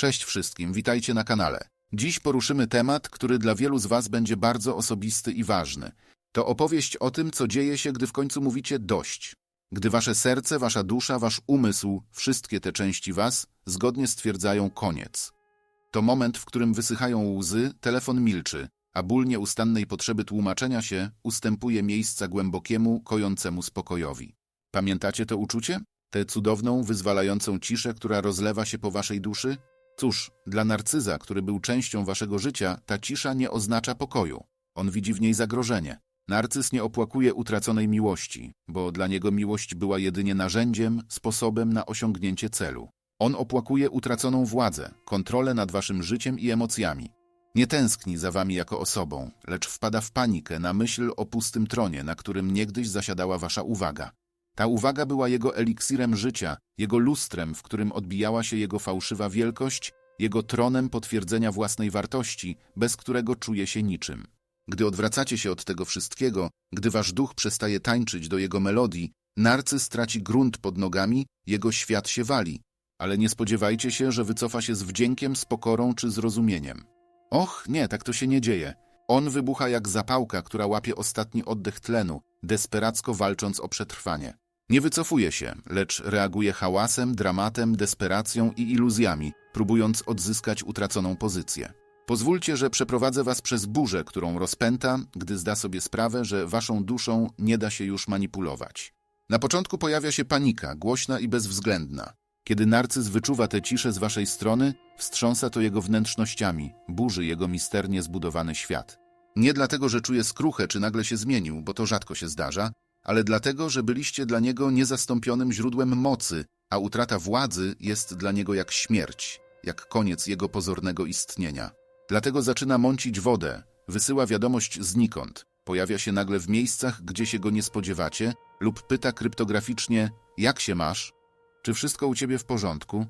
Cześć wszystkim, witajcie na kanale. Dziś poruszymy temat, który dla wielu z Was będzie bardzo osobisty i ważny. To opowieść o tym, co dzieje się, gdy w końcu mówicie dość. Gdy Wasze serce, Wasza dusza, Wasz umysł, wszystkie te części Was zgodnie stwierdzają koniec. To moment, w którym wysychają łzy, telefon milczy, a ból nieustannej potrzeby tłumaczenia się ustępuje miejsca głębokiemu, kojącemu spokojowi. Pamiętacie to uczucie? Tę cudowną, wyzwalającą ciszę, która rozlewa się po waszej duszy? Cóż, dla narcyza, który był częścią waszego życia, ta cisza nie oznacza pokoju. On widzi w niej zagrożenie. Narcyz nie opłakuje utraconej miłości, bo dla niego miłość była jedynie narzędziem, sposobem na osiągnięcie celu. On opłakuje utraconą władzę, kontrolę nad waszym życiem i emocjami. Nie tęskni za wami jako osobą, lecz wpada w panikę na myśl o pustym tronie, na którym niegdyś zasiadała wasza uwaga. Ta uwaga była jego eliksirem życia, jego lustrem, w którym odbijała się jego fałszywa wielkość, jego tronem potwierdzenia własnej wartości, bez którego czuje się niczym. Gdy odwracacie się od tego wszystkiego, gdy wasz duch przestaje tańczyć do jego melodii, narcyz traci grunt pod nogami, jego świat się wali. Ale nie spodziewajcie się, że wycofa się z wdziękiem, z pokorą czy zrozumieniem. Och, nie, tak to się nie dzieje. On wybucha jak zapałka, która łapie ostatni oddech tlenu, desperacko walcząc o przetrwanie. Nie wycofuje się, lecz reaguje hałasem, dramatem, desperacją i iluzjami, próbując odzyskać utraconą pozycję. Pozwólcie, że przeprowadzę was przez burzę, którą rozpęta, gdy zda sobie sprawę, że waszą duszą nie da się już manipulować. Na początku pojawia się panika, głośna i bezwzględna. Kiedy narcyz wyczuwa tę ciszę z waszej strony, wstrząsa to jego wnętrznościami, burzy jego misternie zbudowany świat. Nie dlatego, że czuje skruchę, czy nagle się zmienił, bo to rzadko się zdarza, ale dlatego, że byliście dla niego niezastąpionym źródłem mocy, a utrata władzy jest dla niego jak śmierć, jak koniec jego pozornego istnienia. Dlatego zaczyna mącić wodę, wysyła wiadomość znikąd, pojawia się nagle w miejscach, gdzie się go nie spodziewacie lub pyta kryptograficznie, jak się masz? Czy wszystko u ciebie w porządku?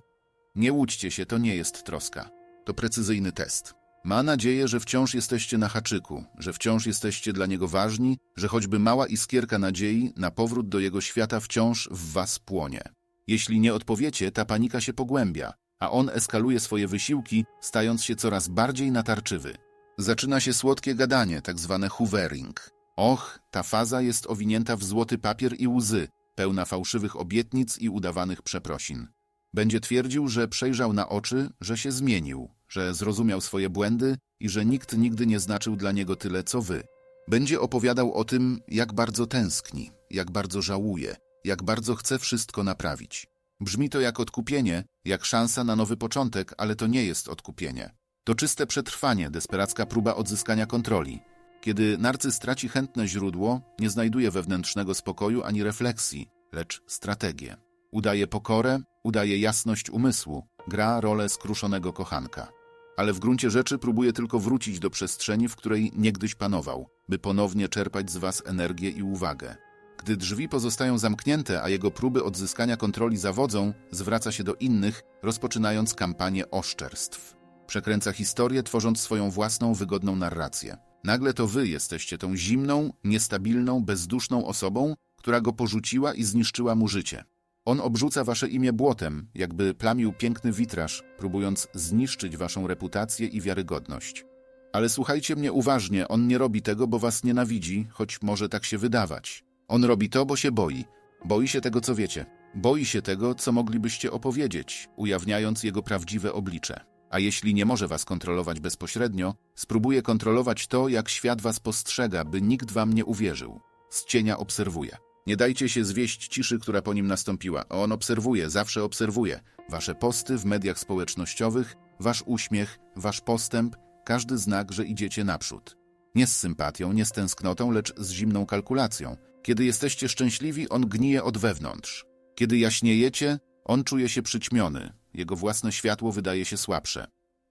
Nie łudźcie się, to nie jest troska. To precyzyjny test. Ma nadzieję, że wciąż jesteście na haczyku, że wciąż jesteście dla niego ważni, że choćby mała iskierka nadziei na powrót do jego świata wciąż w was płonie. Jeśli nie odpowiecie, ta panika się pogłębia, a on eskaluje swoje wysiłki, stając się coraz bardziej natarczywy. Zaczyna się słodkie gadanie, tak zwane hoovering. Och, ta faza jest owinięta w złoty papier i łzy, pełna fałszywych obietnic i udawanych przeprosin. Będzie twierdził, że przejrzał na oczy, że się zmienił, że zrozumiał swoje błędy i że nikt nigdy nie znaczył dla niego tyle, co wy. Będzie opowiadał o tym, jak bardzo tęskni, jak bardzo żałuje, jak bardzo chce wszystko naprawić. Brzmi to jak odkupienie, jak szansa na nowy początek, ale to nie jest odkupienie. To czyste przetrwanie, desperacka próba odzyskania kontroli. Kiedy narcyz traci chętne źródło, nie znajduje wewnętrznego spokoju ani refleksji, lecz strategię. Udaje pokorę, udaje jasność umysłu, gra rolę skruszonego kochanka. Ale w gruncie rzeczy próbuje tylko wrócić do przestrzeni, w której niegdyś panował, by ponownie czerpać z was energię i uwagę. Gdy drzwi pozostają zamknięte, a jego próby odzyskania kontroli zawodzą, zwraca się do innych, rozpoczynając kampanię oszczerstw. Przekręca historię, tworząc swoją własną, wygodną narrację. Nagle to wy jesteście tą zimną, niestabilną, bezduszną osobą, która go porzuciła i zniszczyła mu życie. On obrzuca wasze imię błotem, jakby plamił piękny witraż, próbując zniszczyć waszą reputację i wiarygodność. Ale słuchajcie mnie uważnie, on nie robi tego, bo was nienawidzi, choć może tak się wydawać. On robi to, bo się boi. Boi się tego, co wiecie. Boi się tego, co moglibyście opowiedzieć, ujawniając jego prawdziwe oblicze. A jeśli nie może was kontrolować bezpośrednio, spróbuje kontrolować to, jak świat was postrzega, by nikt wam nie uwierzył. Z cienia obserwuje. Nie dajcie się zwieść ciszy, która po nim nastąpiła. On obserwuje, zawsze obserwuje. Wasze posty w mediach społecznościowych, wasz uśmiech, wasz postęp, każdy znak, że idziecie naprzód. Nie z sympatią, nie z tęsknotą, lecz z zimną kalkulacją. Kiedy jesteście szczęśliwi, on gnije od wewnątrz. Kiedy jaśniejecie, on czuje się przyćmiony. Jego własne światło wydaje się słabsze.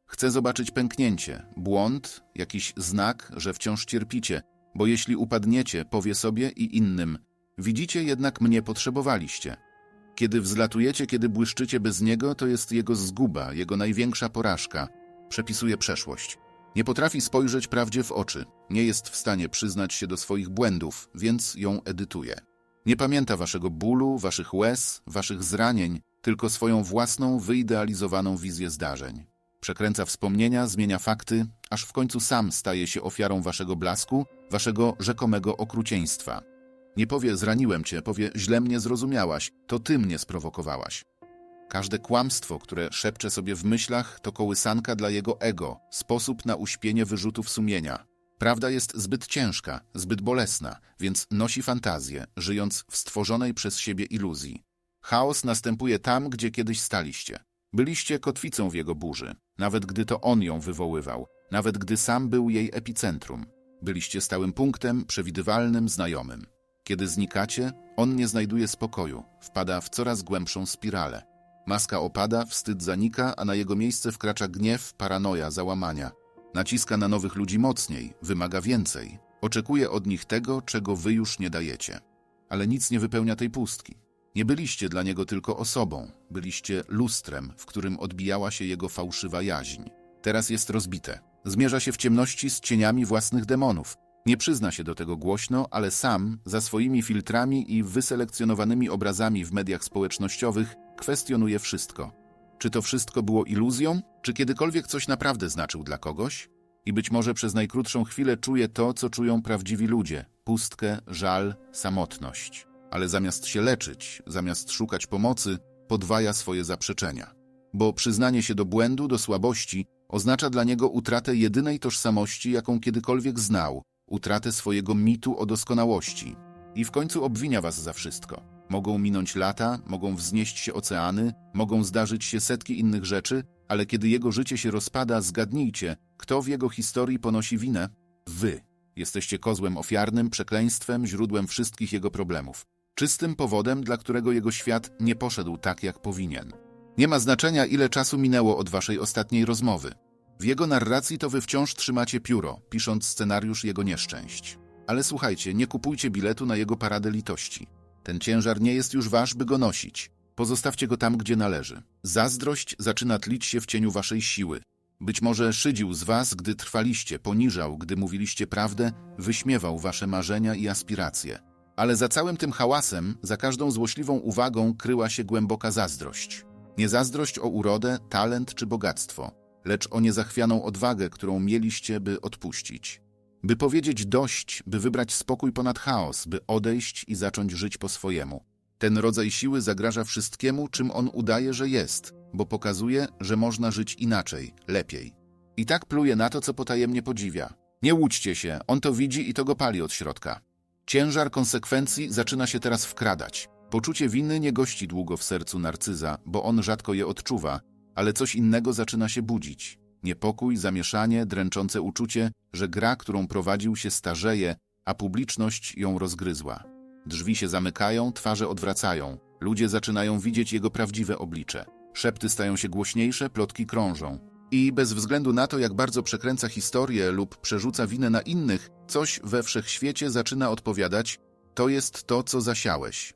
Chce zobaczyć pęknięcie, błąd, jakiś znak, że wciąż cierpicie, bo jeśli upadniecie, powie sobie i innym – Widzicie jednak mnie potrzebowaliście. Kiedy wzlatujecie, kiedy błyszczycie bez niego, to jest jego zguba, jego największa porażka. Przepisuje przeszłość. Nie potrafi spojrzeć prawdzie w oczy, nie jest w stanie przyznać się do swoich błędów, więc ją edytuje. Nie pamięta waszego bólu, waszych łez, waszych zranień, tylko swoją własną, wyidealizowaną wizję zdarzeń. Przekręca wspomnienia, zmienia fakty, aż w końcu sam staje się ofiarą waszego blasku, waszego rzekomego okrucieństwa. Nie powie zraniłem cię, powie źle mnie zrozumiałaś, to ty mnie sprowokowałaś. Każde kłamstwo, które szepcze sobie w myślach, to kołysanka dla jego ego, sposób na uśpienie wyrzutów sumienia. Prawda jest zbyt ciężka, zbyt bolesna, więc nosi fantazję, żyjąc w stworzonej przez siebie iluzji. Chaos następuje tam, gdzie kiedyś staliście. Byliście kotwicą w jego burzy, nawet gdy to on ją wywoływał, nawet gdy sam był jej epicentrum. Byliście stałym punktem, przewidywalnym, znajomym. Kiedy znikacie, on nie znajduje spokoju, wpada w coraz głębszą spiralę. Maska opada, wstyd zanika, a na jego miejsce wkracza gniew, paranoja, załamania. Naciska na nowych ludzi mocniej, wymaga więcej. Oczekuje od nich tego, czego wy już nie dajecie. Ale nic nie wypełnia tej pustki. Nie byliście dla niego tylko osobą, byliście lustrem, w którym odbijała się jego fałszywa jaźń. Teraz jest rozbite. Zmierza się w ciemności z cieniami własnych demonów. Nie przyzna się do tego głośno, ale sam, za swoimi filtrami i wyselekcjonowanymi obrazami w mediach społecznościowych, kwestionuje wszystko. Czy to wszystko było iluzją? Czy kiedykolwiek coś naprawdę znaczył dla kogoś? I być może przez najkrótszą chwilę czuje to, co czują prawdziwi ludzie pustkę, żal, samotność. Ale zamiast się leczyć, zamiast szukać pomocy, podwaja swoje zaprzeczenia. Bo przyznanie się do błędu, do słabości, oznacza dla niego utratę jedynej tożsamości, jaką kiedykolwiek znał, utratę swojego mitu o doskonałości. I w końcu obwinia was za wszystko. Mogą minąć lata, mogą wznieść się oceany, mogą zdarzyć się setki innych rzeczy, ale kiedy jego życie się rozpada, zgadnijcie, kto w jego historii ponosi winę? Wy. Jesteście kozłem ofiarnym, przekleństwem, źródłem wszystkich jego problemów. Czystym powodem, dla którego jego świat nie poszedł tak, jak powinien. Nie ma znaczenia, ile czasu minęło od waszej ostatniej rozmowy. W jego narracji to wy wciąż trzymacie pióro, pisząc scenariusz jego nieszczęść. Ale słuchajcie, nie kupujcie biletu na jego paradę litości. Ten ciężar nie jest już wasz, by go nosić. Pozostawcie go tam, gdzie należy. Zazdrość zaczyna tlić się w cieniu waszej siły. Być może szydził z was, gdy trwaliście, poniżał, gdy mówiliście prawdę, wyśmiewał wasze marzenia i aspiracje. Ale za całym tym hałasem, za każdą złośliwą uwagą kryła się głęboka zazdrość. Nie zazdrość o urodę, talent czy bogactwo, lecz o niezachwianą odwagę, którą mieliście, by odpuścić. By powiedzieć dość, by wybrać spokój ponad chaos, by odejść i zacząć żyć po swojemu. Ten rodzaj siły zagraża wszystkiemu, czym on udaje, że jest, bo pokazuje, że można żyć inaczej, lepiej. I tak pluje na to, co potajemnie podziwia. Nie łudźcie się, on to widzi i to go pali od środka. Ciężar konsekwencji zaczyna się teraz wkradać. Poczucie winy nie gości długo w sercu narcyza, bo on rzadko je odczuwa, ale coś innego zaczyna się budzić. Niepokój, zamieszanie, dręczące uczucie, że gra, którą prowadził się starzeje, a publiczność ją rozgryzła. Drzwi się zamykają, twarze odwracają. Ludzie zaczynają widzieć jego prawdziwe oblicze. Szepty stają się głośniejsze, plotki krążą. I bez względu na to, jak bardzo przekręca historię lub przerzuca winę na innych, coś we wszechświecie zaczyna odpowiadać: To jest to, co zasiałeś.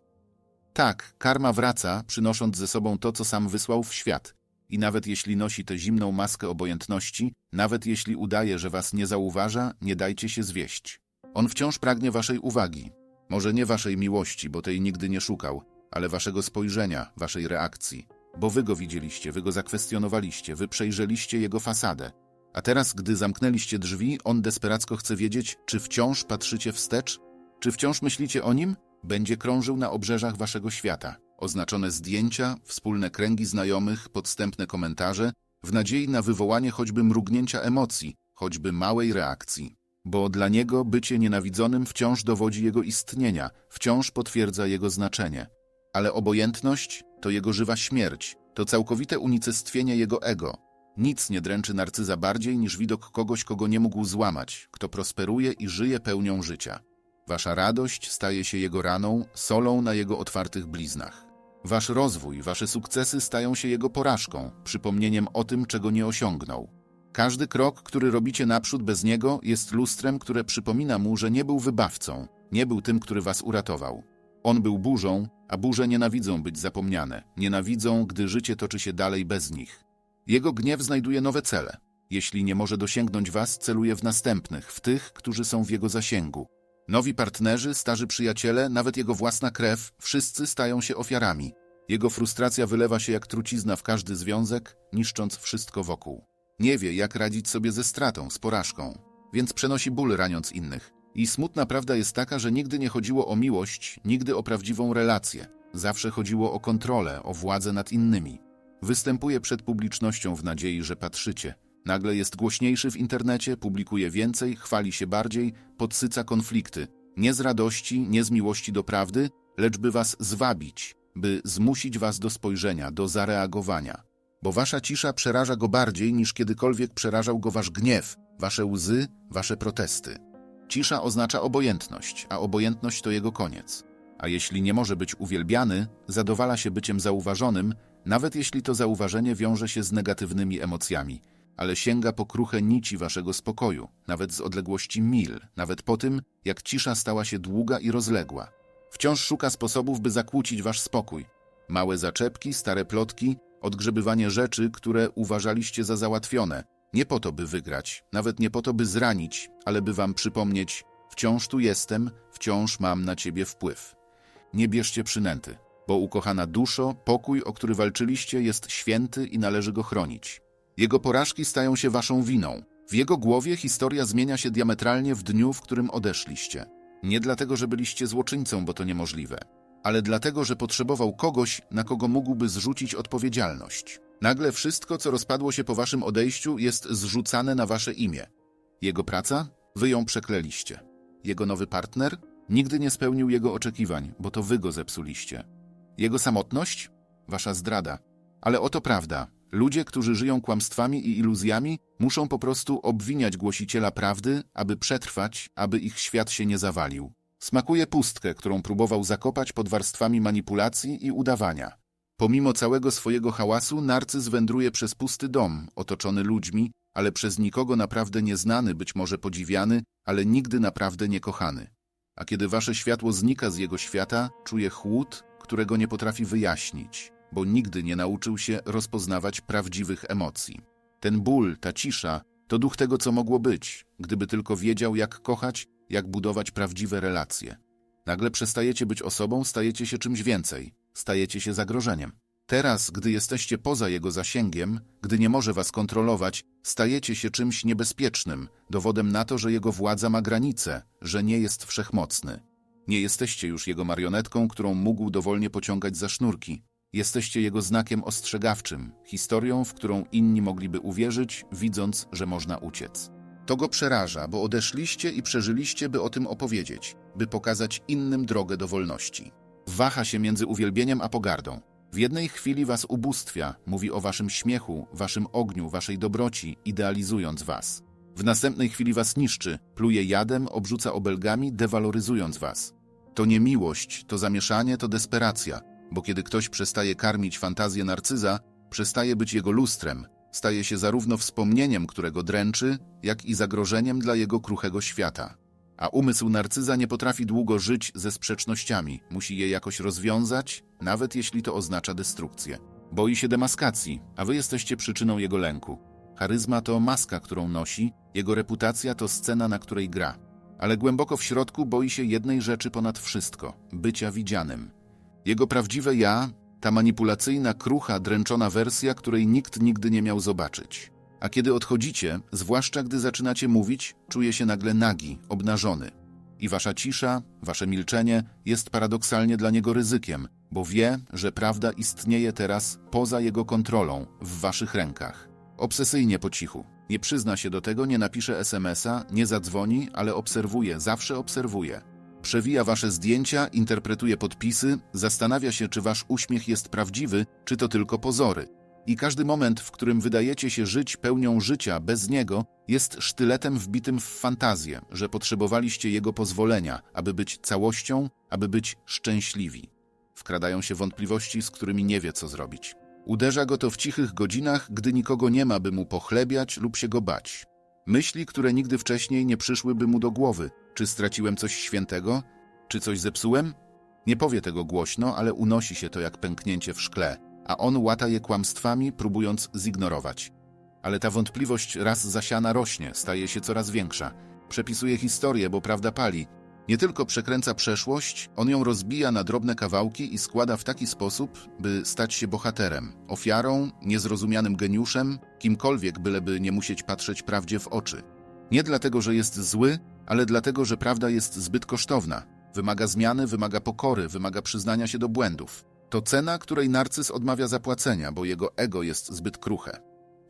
Tak, karma wraca, przynosząc ze sobą to, co sam wysłał w świat. I nawet jeśli nosi tę zimną maskę obojętności, nawet jeśli udaje, że was nie zauważa, nie dajcie się zwieść. On wciąż pragnie waszej uwagi. Może nie waszej miłości, bo tej nigdy nie szukał, ale waszego spojrzenia, waszej reakcji. Bo wy go widzieliście, wy go zakwestionowaliście, wy przejrzeliście jego fasadę. A teraz, gdy zamknęliście drzwi, on desperacko chce wiedzieć, czy wciąż patrzycie wstecz? Czy wciąż myślicie o nim? Będzie krążył na obrzeżach waszego świata. Oznaczone zdjęcia, wspólne kręgi znajomych, podstępne komentarze, w nadziei na wywołanie choćby mrugnięcia emocji, choćby małej reakcji. Bo dla niego bycie nienawidzonym wciąż dowodzi jego istnienia, wciąż potwierdza jego znaczenie. Ale obojętność to jego żywa śmierć, to całkowite unicestwienie jego ego. Nic nie dręczy narcyza bardziej niż widok kogoś, kogo nie mógł złamać, kto prosperuje i żyje pełnią życia. Wasza radość staje się jego raną, solą na jego otwartych bliznach. Wasz rozwój, wasze sukcesy stają się jego porażką, przypomnieniem o tym, czego nie osiągnął. Każdy krok, który robicie naprzód bez niego, jest lustrem, które przypomina mu, że nie był wybawcą, nie był tym, który was uratował. On był burzą, a burze nienawidzą być zapomniane, nienawidzą, gdy życie toczy się dalej bez nich. Jego gniew znajduje nowe cele. Jeśli nie może dosięgnąć was, celuje w następnych, w tych, którzy są w jego zasięgu. Nowi partnerzy, starzy przyjaciele, nawet jego własna krew, wszyscy stają się ofiarami. Jego frustracja wylewa się jak trucizna w każdy związek, niszcząc wszystko wokół. Nie wie, jak radzić sobie ze stratą, z porażką, więc przenosi ból raniąc innych. I smutna prawda jest taka, że nigdy nie chodziło o miłość, nigdy o prawdziwą relację. Zawsze chodziło o kontrolę, o władzę nad innymi. Występuje przed publicznością w nadziei, że patrzycie. Nagle jest głośniejszy w internecie, publikuje więcej, chwali się bardziej, podsyca konflikty. Nie z radości, nie z miłości do prawdy, lecz by was zwabić, by zmusić was do spojrzenia, do zareagowania. Bo wasza cisza przeraża go bardziej niż kiedykolwiek przerażał go wasz gniew, wasze łzy, wasze protesty. Cisza oznacza obojętność, a obojętność to jego koniec. A jeśli nie może być uwielbiany, zadowala się byciem zauważonym, nawet jeśli to zauważenie wiąże się z negatywnymi emocjami, ale sięga po kruche nici waszego spokoju, nawet z odległości mil, nawet po tym, jak cisza stała się długa i rozległa. Wciąż szuka sposobów, by zakłócić wasz spokój. Małe zaczepki, stare plotki, odgrzebywanie rzeczy, które uważaliście za załatwione. Nie po to, by wygrać, nawet nie po to, by zranić, ale by wam przypomnieć, wciąż tu jestem, wciąż mam na ciebie wpływ. Nie bierzcie przynęty, bo ukochana duszo, pokój, o który walczyliście, jest święty i należy go chronić. Jego porażki stają się waszą winą. W jego głowie historia zmienia się diametralnie w dniu, w którym odeszliście. Nie dlatego, że byliście złoczyńcą, bo to niemożliwe, ale dlatego, że potrzebował kogoś, na kogo mógłby zrzucić odpowiedzialność. Nagle wszystko, co rozpadło się po waszym odejściu, jest zrzucane na wasze imię. Jego praca? Wy ją przekleliście. Jego nowy partner? Nigdy nie spełnił jego oczekiwań, bo to wy go zepsuliście. Jego samotność? Wasza zdrada. Ale oto prawda. Ludzie, którzy żyją kłamstwami i iluzjami, muszą po prostu obwiniać głosiciela prawdy, aby przetrwać, aby ich świat się nie zawalił. Smakuje pustkę, którą próbował zakopać pod warstwami manipulacji i udawania. Pomimo całego swojego hałasu, narcyz wędruje przez pusty dom, otoczony ludźmi, ale przez nikogo naprawdę nieznany, być może podziwiany, ale nigdy naprawdę niekochany. A kiedy wasze światło znika z jego świata, czuje chłód, którego nie potrafi wyjaśnić bo nigdy nie nauczył się rozpoznawać prawdziwych emocji. Ten ból, ta cisza, to duch tego, co mogło być, gdyby tylko wiedział, jak kochać, jak budować prawdziwe relacje. Nagle przestajecie być osobą, stajecie się czymś więcej, stajecie się zagrożeniem. Teraz, gdy jesteście poza jego zasięgiem, gdy nie może was kontrolować, stajecie się czymś niebezpiecznym, dowodem na to, że jego władza ma granice, że nie jest wszechmocny. Nie jesteście już jego marionetką, którą mógł dowolnie pociągać za sznurki. Jesteście jego znakiem ostrzegawczym, historią, w którą inni mogliby uwierzyć, widząc, że można uciec. To go przeraża, bo odeszliście i przeżyliście, by o tym opowiedzieć, by pokazać innym drogę do wolności. Waha się między uwielbieniem a pogardą. W jednej chwili was ubóstwia, mówi o waszym śmiechu, waszym ogniu, waszej dobroci, idealizując was. W następnej chwili was niszczy, pluje jadem, obrzuca obelgami, dewaloryzując was. To nie miłość, to zamieszanie, to desperacja, bo kiedy ktoś przestaje karmić fantazję narcyza, przestaje być jego lustrem, staje się zarówno wspomnieniem, którego dręczy, jak i zagrożeniem dla jego kruchego świata. A umysł narcyza nie potrafi długo żyć ze sprzecznościami, musi je jakoś rozwiązać, nawet jeśli to oznacza destrukcję. Boi się demaskacji, a wy jesteście przyczyną jego lęku. Charyzma to maska, którą nosi, jego reputacja to scena, na której gra. Ale głęboko w środku boi się jednej rzeczy ponad wszystko bycia widzianym. Jego prawdziwe ja, ta manipulacyjna, krucha, dręczona wersja, której nikt nigdy nie miał zobaczyć. A kiedy odchodzicie, zwłaszcza gdy zaczynacie mówić, czuje się nagle nagi, obnażony. I wasza cisza, wasze milczenie jest paradoksalnie dla niego ryzykiem, bo wie, że prawda istnieje teraz poza jego kontrolą, w waszych rękach. Obsesyjnie po cichu. Nie przyzna się do tego, nie napisze SMS-a, nie zadzwoni, ale obserwuje, zawsze obserwuje. Przewija wasze zdjęcia, interpretuje podpisy, zastanawia się, czy wasz uśmiech jest prawdziwy, czy to tylko pozory. I każdy moment, w którym wydajecie się żyć pełnią życia bez niego, jest sztyletem wbitym w fantazję, że potrzebowaliście jego pozwolenia, aby być całością, aby być szczęśliwi. Wkradają się wątpliwości, z którymi nie wie, co zrobić. Uderza go to w cichych godzinach, gdy nikogo nie ma, by mu pochlebiać lub się go bać. Myśli, które nigdy wcześniej nie przyszłyby mu do głowy. Czy straciłem coś świętego? Czy coś zepsułem? Nie powie tego głośno, ale unosi się to jak pęknięcie w szkle, a on łata je kłamstwami, próbując zignorować. Ale ta wątpliwość raz zasiana rośnie, staje się coraz większa. Przepisuje historię, bo prawda pali. Nie tylko przekręca przeszłość, on ją rozbija na drobne kawałki i składa w taki sposób, by stać się bohaterem, ofiarą, niezrozumianym geniuszem, kimkolwiek, byleby nie musieć patrzeć prawdzie w oczy. Nie dlatego, że jest zły, ale dlatego, że prawda jest zbyt kosztowna. Wymaga zmiany, wymaga pokory, wymaga przyznania się do błędów. To cena, której narcyz odmawia zapłacenia, bo jego ego jest zbyt kruche.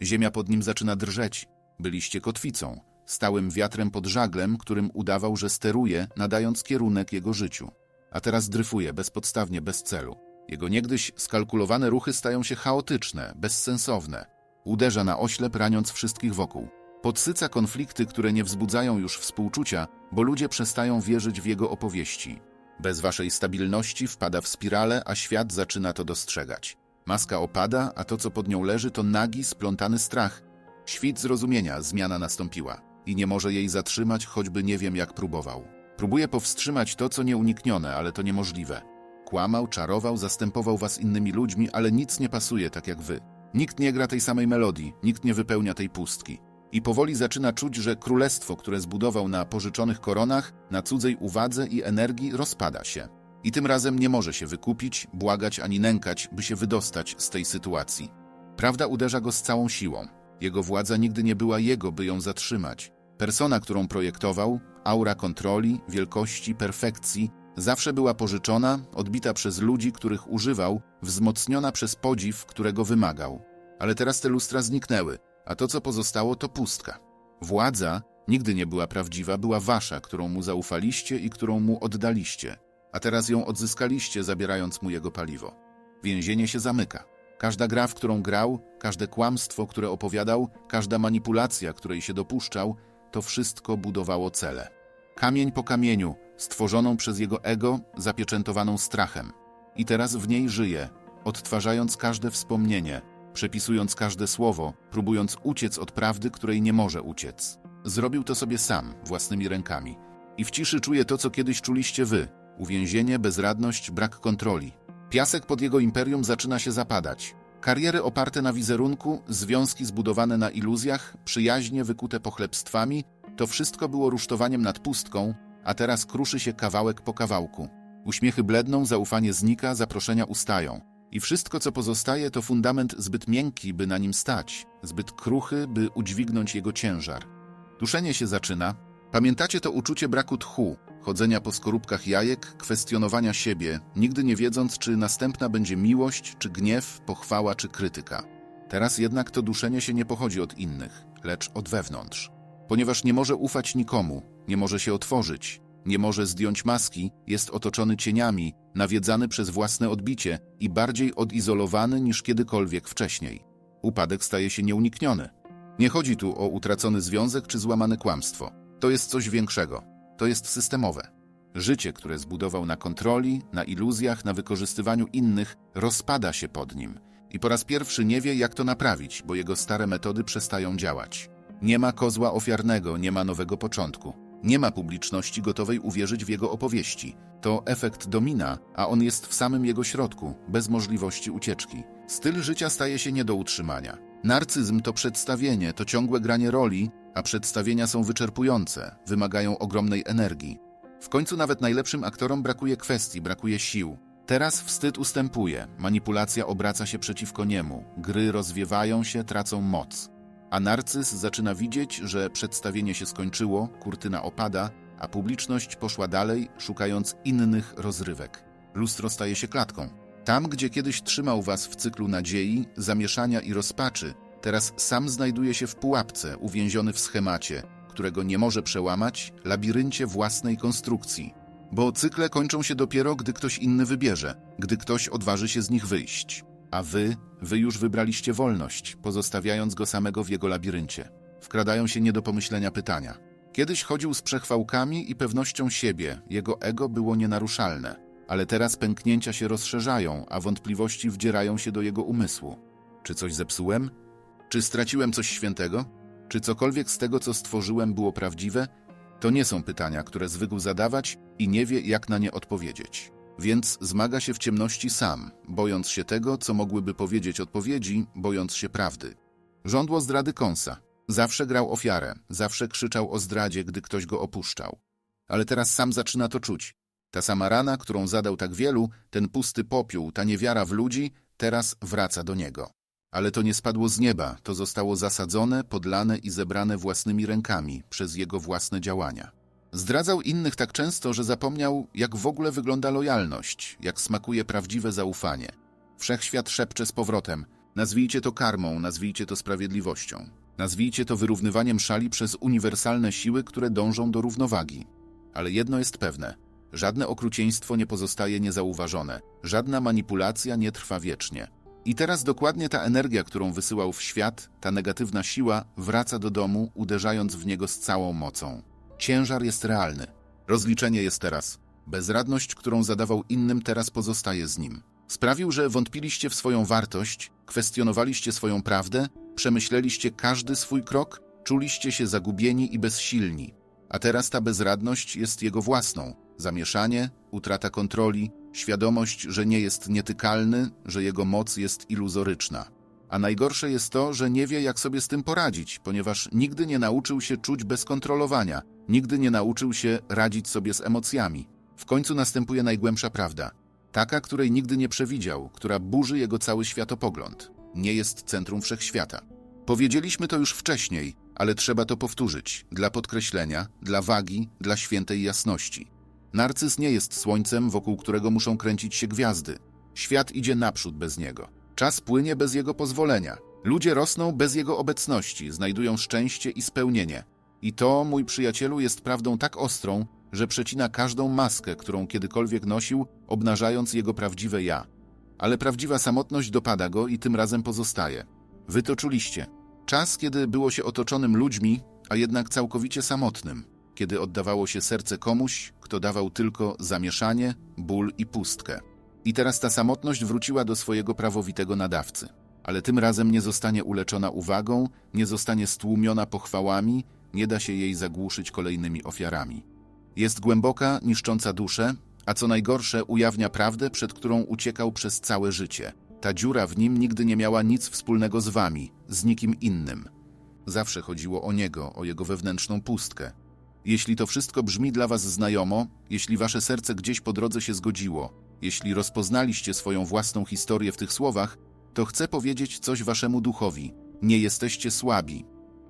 Ziemia pod nim zaczyna drżeć. Byliście kotwicą, stałym wiatrem pod żaglem, którym udawał, że steruje, nadając kierunek jego życiu. A teraz dryfuje bezpodstawnie, bez celu. Jego niegdyś skalkulowane ruchy stają się chaotyczne, bezsensowne. Uderza na oślep, raniąc wszystkich wokół. Podsyca konflikty, które nie wzbudzają już współczucia, bo ludzie przestają wierzyć w jego opowieści. Bez waszej stabilności wpada w spiralę, a świat zaczyna to dostrzegać. Maska opada, a to, co pod nią leży, to nagi, splątany strach. Świt zrozumienia, zmiana nastąpiła. I nie może jej zatrzymać, choćby nie wiem, jak próbował. Próbuje powstrzymać to, co nieuniknione, ale to niemożliwe. Kłamał, czarował, zastępował was innymi ludźmi, ale nic nie pasuje tak jak wy. Nikt nie gra tej samej melodii, nikt nie wypełnia tej pustki. I powoli zaczyna czuć, że królestwo, które zbudował na pożyczonych koronach, na cudzej uwadze i energii, rozpada się. I tym razem nie może się wykupić, błagać ani nękać, by się wydostać z tej sytuacji. Prawda uderza go z całą siłą. Jego władza nigdy nie była jego, by ją zatrzymać. Persona, którą projektował, aura kontroli, wielkości, perfekcji, zawsze była pożyczona, odbita przez ludzi, których używał, wzmocniona przez podziw, którego wymagał. Ale teraz te lustra zniknęły, a to, co pozostało, to pustka. Władza nigdy nie była prawdziwa, była wasza, którą mu zaufaliście i którą mu oddaliście, a teraz ją odzyskaliście, zabierając mu jego paliwo. Więzienie się zamyka. Każda gra, w którą grał, każde kłamstwo, które opowiadał, każda manipulacja, której się dopuszczał, to wszystko budowało cele. Kamień po kamieniu, stworzoną przez jego ego, zapieczętowaną strachem. I teraz w niej żyje, odtwarzając każde wspomnienie, przepisując każde słowo, próbując uciec od prawdy, której nie może uciec. Zrobił to sobie sam, własnymi rękami. I w ciszy czuje to, co kiedyś czuliście wy. Uwięzienie, bezradność, brak kontroli. Piasek pod jego imperium zaczyna się zapadać. Kariery oparte na wizerunku, związki zbudowane na iluzjach, przyjaźnie wykute pochlebstwami, to wszystko było rusztowaniem nad pustką, a teraz kruszy się kawałek po kawałku. Uśmiechy bledną, zaufanie znika, zaproszenia ustają. I wszystko, co pozostaje, to fundament zbyt miękki, by na nim stać, zbyt kruchy, by udźwignąć jego ciężar. Duszenie się zaczyna. Pamiętacie to uczucie braku tchu, chodzenia po skorupkach jajek, kwestionowania siebie, nigdy nie wiedząc, czy następna będzie miłość, czy gniew, pochwała, czy krytyka. Teraz jednak to duszenie się nie pochodzi od innych, lecz od wewnątrz. Ponieważ nie może ufać nikomu, nie może się otworzyć, nie może zdjąć maski, jest otoczony cieniami, nawiedzany przez własne odbicie i bardziej odizolowany niż kiedykolwiek wcześniej. Upadek staje się nieunikniony. Nie chodzi tu o utracony związek czy złamane kłamstwo. To jest coś większego. To jest systemowe. Życie, które zbudował na kontroli, na iluzjach, na wykorzystywaniu innych, rozpada się pod nim. I po raz pierwszy nie wie, jak to naprawić, bo jego stare metody przestają działać. Nie ma kozła ofiarnego, nie ma nowego początku. Nie ma publiczności gotowej uwierzyć w jego opowieści. To efekt domina, a on jest w samym jego środku, bez możliwości ucieczki. Styl życia staje się nie do utrzymania. Narcyzm to przedstawienie, to ciągłe granie roli, a przedstawienia są wyczerpujące, wymagają ogromnej energii. W końcu nawet najlepszym aktorom brakuje kwestii, brakuje sił. Teraz wstyd ustępuje, manipulacja obraca się przeciwko niemu, gry rozwiewają się, tracą moc. A narcyz zaczyna widzieć, że przedstawienie się skończyło, kurtyna opada, a publiczność poszła dalej, szukając innych rozrywek. Lustro staje się klatką. Tam, gdzie kiedyś trzymał was w cyklu nadziei, zamieszania i rozpaczy, teraz sam znajduje się w pułapce, uwięziony w schemacie, którego nie może przełamać, labiryncie własnej konstrukcji. Bo cykle kończą się dopiero, gdy ktoś inny wybierze, gdy ktoś odważy się z nich wyjść. A wy, wy już wybraliście wolność, pozostawiając go samego w jego labiryncie. Wkradają się nie do pomyślenia pytania. Kiedyś chodził z przechwałkami i pewnością siebie, jego ego było nienaruszalne, ale teraz pęknięcia się rozszerzają, a wątpliwości wdzierają się do jego umysłu. Czy coś zepsułem? Czy straciłem coś świętego? Czy cokolwiek z tego, co stworzyłem, było prawdziwe? To nie są pytania, które zwykł zadawać i nie wie, jak na nie odpowiedzieć. Więc zmaga się w ciemności sam, bojąc się tego, co mogłyby powiedzieć odpowiedzi, bojąc się prawdy. Żądło zdrady kąsa. Zawsze grał ofiarę, zawsze krzyczał o zdradzie, gdy ktoś go opuszczał. ale teraz sam zaczyna to czuć. Ta sama rana, którą zadał tak wielu, ten pusty popiół, ta niewiara w ludzi, teraz wraca do niego. Ale to nie spadło z nieba, to zostało zasadzone, podlane i zebrane własnymi rękami przez jego własne działania. Zdradzał innych tak często, że zapomniał, jak w ogóle wygląda lojalność, jak smakuje prawdziwe zaufanie. Wszechświat szepcze z powrotem: nazwijcie to karmą, nazwijcie to sprawiedliwością. Nazwijcie to wyrównywaniem szali przez uniwersalne siły, które dążą do równowagi. Ale jedno jest pewne: żadne okrucieństwo nie pozostaje niezauważone, żadna manipulacja nie trwa wiecznie. I teraz dokładnie ta energia, którą wysyłał w świat, ta negatywna siła, wraca do domu, uderzając w niego z całą mocą. Ciężar jest realny. Rozliczenie jest teraz. Bezradność, którą zadawał innym, teraz pozostaje z nim. Sprawił, że wątpiliście w swoją wartość, kwestionowaliście swoją prawdę, przemyśleliście każdy swój krok, czuliście się zagubieni i bezsilni. A teraz ta bezradność jest jego własną. Zamieszanie, utrata kontroli, świadomość, że nie jest nietykalny, że jego moc jest iluzoryczna. A najgorsze jest to, że nie wie, jak sobie z tym poradzić, ponieważ nigdy nie nauczył się czuć bez kontrolowania, nigdy nie nauczył się radzić sobie z emocjami. W końcu następuje najgłębsza prawda. Taka, której nigdy nie przewidział, która burzy jego cały światopogląd. Nie jest centrum wszechświata. Powiedzieliśmy to już wcześniej, ale trzeba to powtórzyć dla podkreślenia, dla wagi, dla świętej jasności. Narcyz nie jest słońcem, wokół którego muszą kręcić się gwiazdy. Świat idzie naprzód bez niego. Czas płynie bez jego pozwolenia. Ludzie rosną bez jego obecności, znajdują szczęście i spełnienie. I to, mój przyjacielu, jest prawdą tak ostrą, że przecina każdą maskę, którą kiedykolwiek nosił, obnażając jego prawdziwe ja. Ale prawdziwa samotność dopada go i tym razem pozostaje. Wy to czuliście. Czas, kiedy było się otoczonym ludźmi, a jednak całkowicie samotnym. Kiedy oddawało się serce komuś, kto dawał tylko zamieszanie, ból i pustkę. I teraz ta samotność wróciła do swojego prawowitego nadawcy. Ale tym razem nie zostanie uleczona uwagą, nie zostanie stłumiona pochwałami, nie da się jej zagłuszyć kolejnymi ofiarami. Jest głęboka, niszcząca duszę, a co najgorsze, ujawnia prawdę, przed którą uciekał przez całe życie. Ta dziura w nim nigdy nie miała nic wspólnego z wami, z nikim innym. Zawsze chodziło o niego, o jego wewnętrzną pustkę. Jeśli to wszystko brzmi dla was znajomo, jeśli wasze serce gdzieś po drodze się zgodziło, jeśli rozpoznaliście swoją własną historię w tych słowach, to chcę powiedzieć coś waszemu duchowi. Nie jesteście słabi.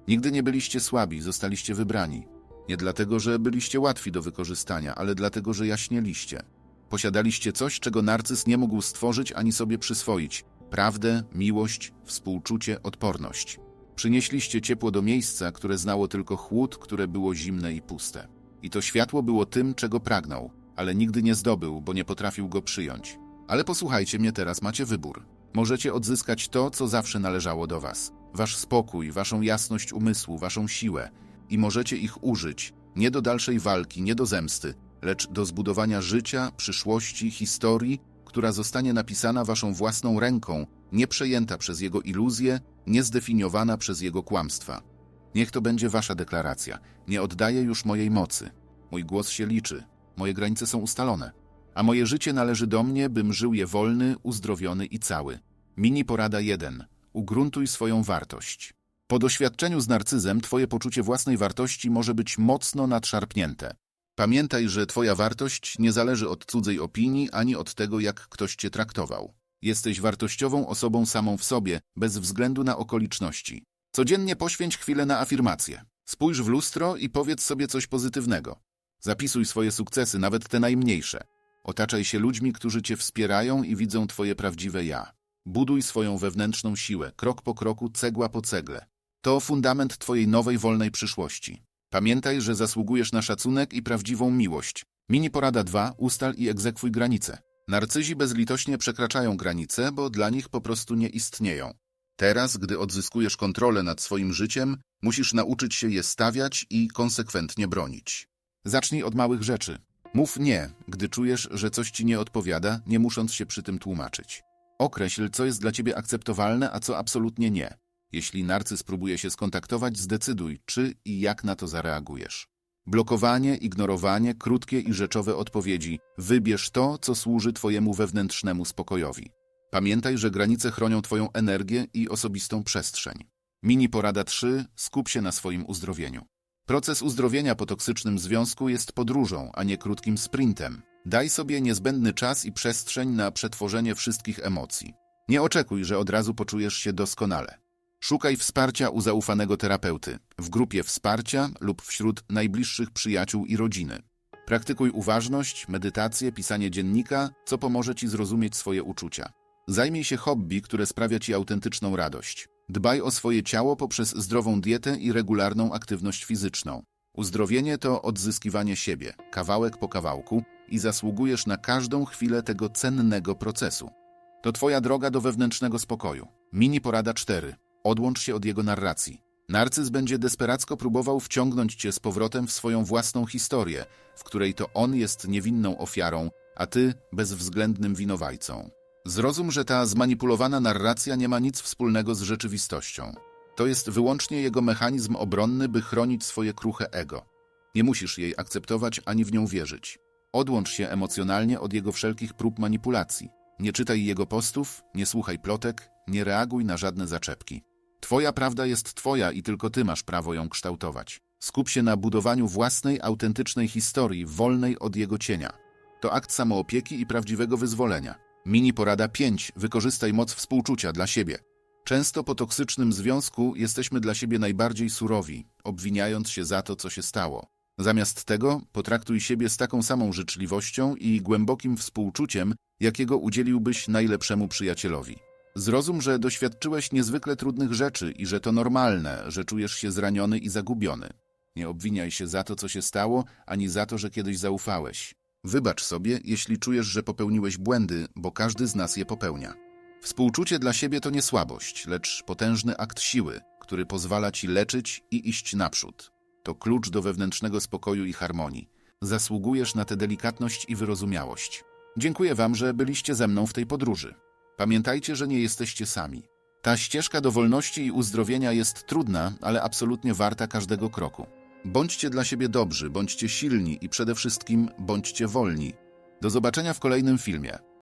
Nigdy nie byliście słabi, zostaliście wybrani. Nie dlatego, że byliście łatwi do wykorzystania, ale dlatego, że jaśnieliście. Posiadaliście coś, czego narcyz nie mógł stworzyć ani sobie przyswoić prawdę, miłość, współczucie, odporność. Przynieśliście ciepło do miejsca, które znało tylko chłód, które było zimne i puste. I to światło było tym, czego pragnął, ale nigdy nie zdobył, bo nie potrafił go przyjąć. Ale posłuchajcie mnie teraz, macie wybór. Możecie odzyskać to, co zawsze należało do was. Wasz spokój, waszą jasność umysłu, waszą siłę. I możecie ich użyć, nie do dalszej walki, nie do zemsty, lecz do zbudowania życia, przyszłości, historii, która zostanie napisana waszą własną ręką, nie przejęta przez jego iluzje, nie zdefiniowana przez jego kłamstwa. Niech to będzie wasza deklaracja. Nie oddaję już mojej mocy. Mój głos się liczy. Moje granice są ustalone. A moje życie należy do mnie, bym żył je wolny, uzdrowiony i cały. Mini porada 1. Ugruntuj swoją wartość. Po doświadczeniu z narcyzem twoje poczucie własnej wartości może być mocno nadszarpnięte. Pamiętaj, że twoja wartość nie zależy od cudzej opinii ani od tego, jak ktoś cię traktował. Jesteś wartościową osobą samą w sobie, bez względu na okoliczności. Codziennie poświęć chwilę na afirmację. Spójrz w lustro i powiedz sobie coś pozytywnego. Zapisuj swoje sukcesy, nawet te najmniejsze. Otaczaj się ludźmi, którzy cię wspierają i widzą twoje prawdziwe ja. Buduj swoją wewnętrzną siłę, krok po kroku, cegła po cegle. To fundament twojej nowej, wolnej przyszłości. Pamiętaj, że zasługujesz na szacunek i prawdziwą miłość. Mini porada 2. Ustal i egzekwuj granice. Narcyzi bezlitośnie przekraczają granice, bo dla nich po prostu nie istnieją. Teraz, gdy odzyskujesz kontrolę nad swoim życiem, musisz nauczyć się je stawiać i konsekwentnie bronić. Zacznij od małych rzeczy. Mów nie, gdy czujesz, że coś ci nie odpowiada, nie musząc się przy tym tłumaczyć. Określ, co jest dla ciebie akceptowalne, a co absolutnie nie. Jeśli narcyz próbuje się skontaktować, zdecyduj, czy i jak na to zareagujesz. Blokowanie, ignorowanie, krótkie i rzeczowe odpowiedzi. Wybierz to, co służy Twojemu wewnętrznemu spokojowi. Pamiętaj, że granice chronią Twoją energię i osobistą przestrzeń. Mini porada 3. Skup się na swoim uzdrowieniu. Proces uzdrowienia po toksycznym związku jest podróżą, a nie krótkim sprintem. Daj sobie niezbędny czas i przestrzeń na przetworzenie wszystkich emocji. Nie oczekuj, że od razu poczujesz się doskonale. Szukaj wsparcia u zaufanego terapeuty, w grupie wsparcia lub wśród najbliższych przyjaciół i rodziny. Praktykuj uważność, medytację, pisanie dziennika, co pomoże ci zrozumieć swoje uczucia. Zajmij się hobby, które sprawia ci autentyczną radość. Dbaj o swoje ciało poprzez zdrową dietę i regularną aktywność fizyczną. Uzdrowienie to odzyskiwanie siebie, kawałek po kawałku, i zasługujesz na każdą chwilę tego cennego procesu. To twoja droga do wewnętrznego spokoju. Mini porada 4. Odłącz się od jego narracji. Narcyz będzie desperacko próbował wciągnąć cię z powrotem w swoją własną historię, w której to on jest niewinną ofiarą, a ty bezwzględnym winowajcą. Zrozum, że ta zmanipulowana narracja nie ma nic wspólnego z rzeczywistością. To jest wyłącznie jego mechanizm obronny, by chronić swoje kruche ego. Nie musisz jej akceptować ani w nią wierzyć. Odłącz się emocjonalnie od jego wszelkich prób manipulacji. Nie czytaj jego postów, nie słuchaj plotek, nie reaguj na żadne zaczepki. Twoja prawda jest twoja i tylko ty masz prawo ją kształtować. Skup się na budowaniu własnej, autentycznej historii, wolnej od jego cienia. To akt samoopieki i prawdziwego wyzwolenia. Mini porada 5. Wykorzystaj moc współczucia dla siebie. Często po toksycznym związku jesteśmy dla siebie najbardziej surowi, obwiniając się za to, co się stało. Zamiast tego potraktuj siebie z taką samą życzliwością i głębokim współczuciem, jakiego udzieliłbyś najlepszemu przyjacielowi. Zrozum, że doświadczyłeś niezwykle trudnych rzeczy i że to normalne, że czujesz się zraniony i zagubiony. Nie obwiniaj się za to, co się stało, ani za to, że kiedyś zaufałeś. Wybacz sobie, jeśli czujesz, że popełniłeś błędy, bo każdy z nas je popełnia. Współczucie dla siebie to nie słabość, lecz potężny akt siły, który pozwala ci leczyć i iść naprzód. To klucz do wewnętrznego spokoju i harmonii. Zasługujesz na tę delikatność i wyrozumiałość. Dziękuję Wam, że byliście ze mną w tej podróży. Pamiętajcie, że nie jesteście sami. Ta ścieżka do wolności i uzdrowienia jest trudna, ale absolutnie warta każdego kroku. Bądźcie dla siebie dobrzy, bądźcie silni i przede wszystkim bądźcie wolni. Do zobaczenia w kolejnym filmie.